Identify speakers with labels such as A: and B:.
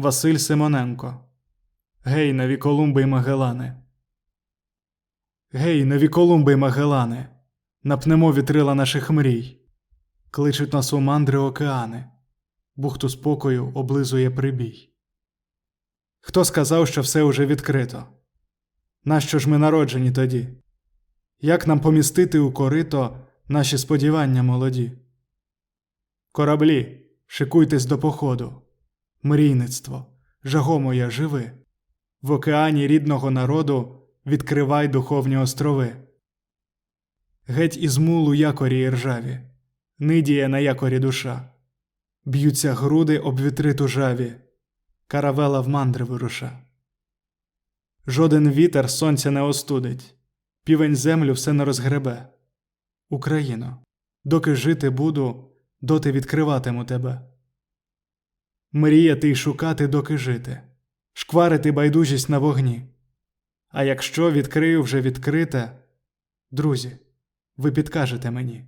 A: Василь Симоненко. Гей, нові Колумби й Магелани. Гей, нові Колумби й Магелани. Напнемо вітрила наших мрій. Кличуть нас у мандри океани. Бухту спокою облизує прибій. Хто сказав, що все уже відкрито? Нащо ж ми народжені тоді? Як нам помістити у корито наші сподівання молоді? Кораблі, шикуйтесь до походу. Мрійництво, жаго моя, живи. В океані рідного народу відкривай духовні острови. Геть із мулу якорі і ржаві, нидіє на якорі душа. Б'ються груди об вітриту жаві, каравела в мандри вируша. Жоден вітер сонця не остудить, півень землю все не розгребе. Україно, доки жити буду, доти відкриватиму тебе. Мріяти й шукати, доки жити, шкварити байдужість на вогні. А якщо відкрию вже відкрите, друзі, ви підкажете мені.